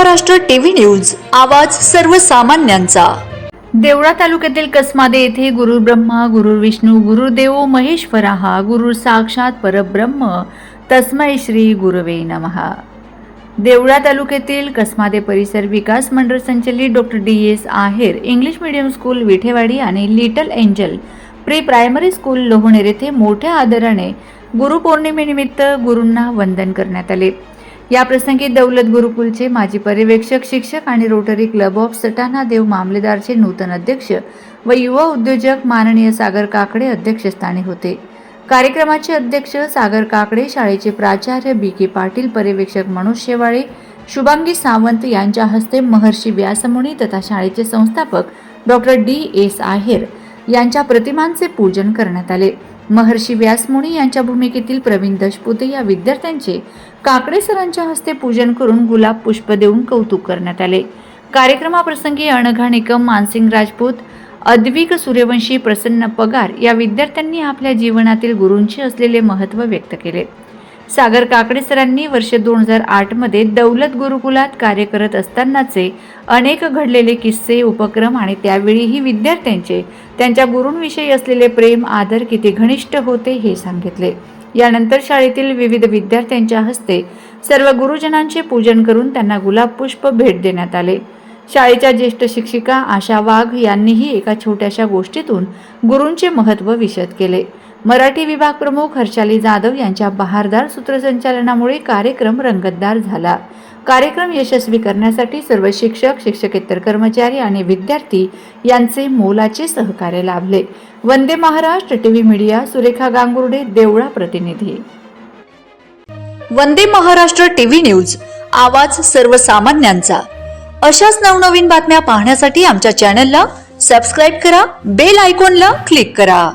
Maharashtra TV news आवाज सर्वसामान्यांचा. देवळा तालुक्यातील कसमादे येथे गुरुब्रह्मा ब्रह्मा विष्णू गुरुदेव महेश्वरा गुरु साक्षात परब्रह्म तस्मै श्री गुरवे नमहा देवळा तालुक्यातील कसमादे परिसर विकास मंडळ संचलित doctor D S Aher English medium school Vithewadi आणि little angel pre primary school Lohoner येथे मोठ्या आदराने गुरुपौर्णिमेनिमित्त गुरूंना वंदन करण्यात आले. या प्रसंगी दौलत गुरुकुलचे माजी पर्यवेक्षक शिक्षक आणि Rotary club of Satana Dev मामलेदारचे नूतन अध्यक्ष व युवा उद्योजक माननीय सागर काकडे अध्यक्षस्थानी होते. कार्यक्रमाचे अध्यक्ष सागर काकडे शाळेचे प्राचार्य बी के पाटील पर्यवेक्षक मनोज शेवाळे शुभांगी सावंत यांच्या हस्ते महर्षी व्यासमुनी तथा शाळेचे संस्थापक डॉक्टर डी एस आहेर यांच्या प्रतिमांचे पूजन करण्यात आले. महर्षी व्यासमुनी यांच्या भूमिकेतील प्रवीण दशपुते या विद्यार्थ्यांचे काकडे सरांच्या हस्ते पूजन करून गुलाब पुष्प देऊन कौतुक करण्यात आले. कार्यक्रमाप्रसंगी अणघा निकम मानसिंग राजपूत अद्विक सूर्यवंशी प्रसन्न पगार या विद्यार्थ्यांनी आपल्या जीवनातील गुरूंचे असलेले महत्त्व व्यक्त केले. सागर काकडे सरांनी वर्ष दोन हजार आठमध्ये दौलत गुरुकुलात कार्य करत असतानाचे अनेक घडलेले किस्से उपक्रम आणि त्यावेळीही विद्यार्थ्यांचे त्यांच्या गुरूंविषयी असलेले प्रेम आदर किती घनिष्ठ होते हे सांगितले. यानंतर शाळेतील विविध विद्यार्थ्यांच्या हस्ते सर्व गुरुजनांचे पूजन करून त्यांना गुलाब पुष्प भेट देण्यात आले. शाळेच्या ज्येष्ठ शिक्षिका आशा वाघ यांनीही एका छोट्याशा गोष्टीतून गुरूंचे महत्त्व विशद केले. मराठी विभाग प्रमुख हर्षाली जाधव यांच्या बहारदार सूत्रसंचालनामुळे कार्यक्रम रंगतदार झाला. कार्यक्रम यशस्वी करण्यासाठी सर्व शिक्षक शिक्षकेतर कर्मचारी आणि विद्यार्थी यांचे मोलाचे सहकार्य लाभले. वंदे महाराष्ट्र टीव्ही मीडिया सुरेखा गांगुर्डे देवळा प्रतिनिधी. वंदे महाराष्ट्र टीव्ही न्यूज आवाज सर्वसामान्यांचा. अशाच नवनवीन बातम्या पाहण्यासाठी आमच्या चॅनलला सबस्क्राईब करा बेल आयकॉनला क्लिक करा.